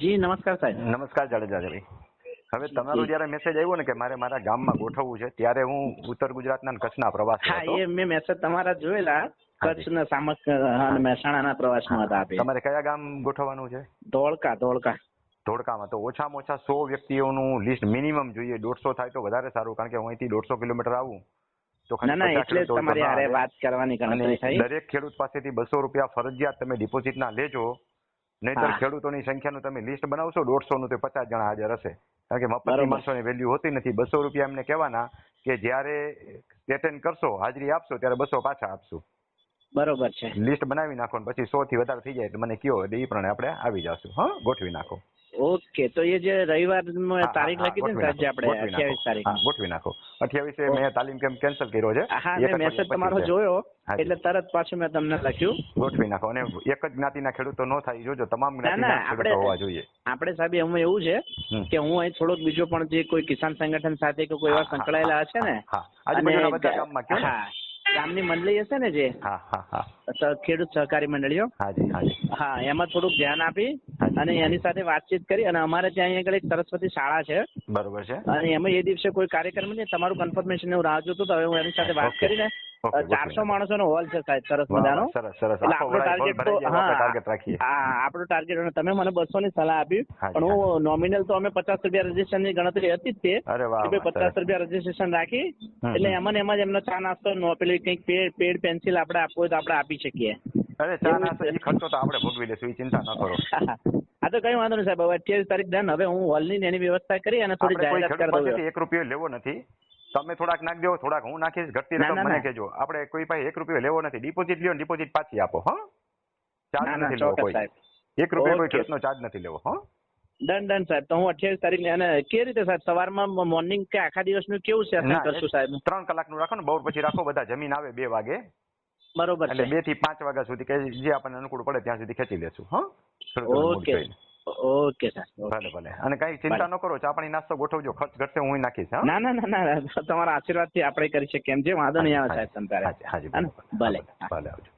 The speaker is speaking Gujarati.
જી નમસ્કાર સાહેબ. નમસ્કાર જાડેજાભાઈ. હવે તમારો જયારે મેસેજ આવ્યો ને કે મારે મારા ગામમાં ગોઠવવું છે ત્યારે હું ઉત્તર ગુજરાતના કચ્છના પ્રવાસ હા એ મેં મેસેજ તમારા જોયેલા. કચ્છના સામક અને મહેસાણાના પ્રવાસમાં હતા આપે. તમારે કયા ગામ ગોઠવવાનું છે? ધોળકા ધોળકા. ધોળકામાં. તો ઓછામાં ઓછા સો વ્યક્તિઓનું લિસ્ટ મિનિમમ જોઈએ. દોઢસો થાય તો વધારે સારું કારણ કે હું અહીંથી દોઢસો કિલોમીટર આવું. તો તમારી. વાત કરવાની દરેક ખેડૂત પાસેથી બસો રૂપિયા ફરજિયાત તમે ડિપોઝિટ ના લેજો. નહીતર. ખેડૂતોની સંખ્યાનું તમે લિસ્ટ બનાવશો દોઢસો નું તો પચાસ જણા હાજર હશે કારણ કે મફતની. માણસોની વેલ્યુ હોતી નથી બસો રૂપિયા એમને કહેવાના કે જ્યારે પેટર્ન કરશો હાજરી આપશો ત્યારે બસો પાછા આપશું બરોબર છે. લિસ્ટ બનાવી નાખો ને પછી સો થી વધારે થઈ જાય એટલે મને કયો એટલે એ પ્રમાણે આપણે આવી જશું. હા? ગોઠવી નાખો. ઓકે તો એ જે રવિવાર તારીખ લખી દે ને આપણે અઠ્યાવીસ તારીખ. ગોઠવી નાખો. અઠ્યાવીસે મેં તાલીમ કેમ કેન્સલ કર્યો છે. હા મેં મેસેજ તમારો જોયો એટલે તરત પાછું મેં તમને લખ્યું. ગોઠવી નાખો. અને એક જ જ્ઞાતિના ખેડૂતો ન થાય જોજો તમામ જ્ઞાતિના આપણે- ખેડૂતો હોવા જોઈએ. આપણે સાહેબ એમાં એવું છે કે હું અહીં થોડોક બીજો પણ જે કોઈ કિસાન સંગઠન સાથે કે કોઈ એવા સંકળાયેલા હશે ને હા આજુબાજુના બધા ગામમાં ને? હા. ગામની મંડળી હશે ને જે? હા હા હા. ખેડૂત સહકારી મંડળીઓ. હા એમાં થોડુંક ધ્યાન આપી અને એની સાથે વાતચીત કરી અને અમારે ત્યાં આગળ એક સરસ્વતી શાળા છે. બરોબર છે. અને એમાં એ દિવસે કોઈ કાર્યક્રમ નહીં તમારું કન્ફર્મેશન હું રાહ જોતો તો હવે હું એની સાથે વાત. કરીને ચારસો માણસો નો હોલ છે સાહેબ સરસ મજાનો. આપણો ટાર્ગેટ અને તમે મને બસો ની સલાહ આપી પણ હું નોમિનલ તો અમે પચાસ રૂપિયા રજીસ્ટ્રેશનની ગણતરી હતી જ તે પચાસ રૂપિયા રજીસ્ટ્રેશન રાખી એટલે. એમાં એમાં જ એમનો ચા નાસ્તો નો પેલી કંઈક પેડ પેન્સિલ આપણે આપવું હોય તો આપણે આપી શકીએ. અરે ચા નાસ્તો એ ખર્ચો તો આપણે ભોગવી લેશું એ ચિંતા ન કરો. આ તો કઈ વાંધો નહીં સાહેબ હવે અઠ્યાવીસ તારીખ ડન હવે હું હોલની ની એની વ્યવસ્થા કરી અને થોડી જાહેરાત કરી દઉં એક રૂપિયો લેવો નથી. તમે થોડાક નાખ દો થોડાક હું નાખીશ ઘટતી રકમ મને. કહેજો. આપણે કોઈ પાસે એક રૂપિયો લેવો નથી. ડિપોઝિટ લ્યો ડિપોઝિટ પાછી આપો હા? ચાર્જ નથી લેવો કોઈ. એક રૂપિયા કોઈ કેસનો ચાર્જ નથી લેવો હા? ડન ડન સાહેબ. તો હું અઠ્યાવીસ તારીખ અને કે રીતે સાહેબ? સવારમાં મોર્નિંગ કે આખા દિવસનું કેવું છે કરશું સાહેબ? ત્રણ કલાકનું રાખો ને બહુ પછી રાખો બધા જમીન આવે બે વાગે. બરોબર એટલે બેથી પાંચ વાગ્યા સુધી કે જે આપણને અનુકૂળ પડે ત્યાં સુધી ખેંચી લેશું હા? ઓકે. ઓકે સાહેબ ભલે ભલે. અને કઈ ચિંતા ન કરો ચાપણી નાસ્તો ગોઠવજો ખર્ચ ઘટશે હું નાખીશ ના ના ના ના તમારા આશીર્વાદથી આપણે કરી શકીએ એમ જે વાંધો નહીં આવે સાહેબ તમ તારે ભલે ભલે આવજો.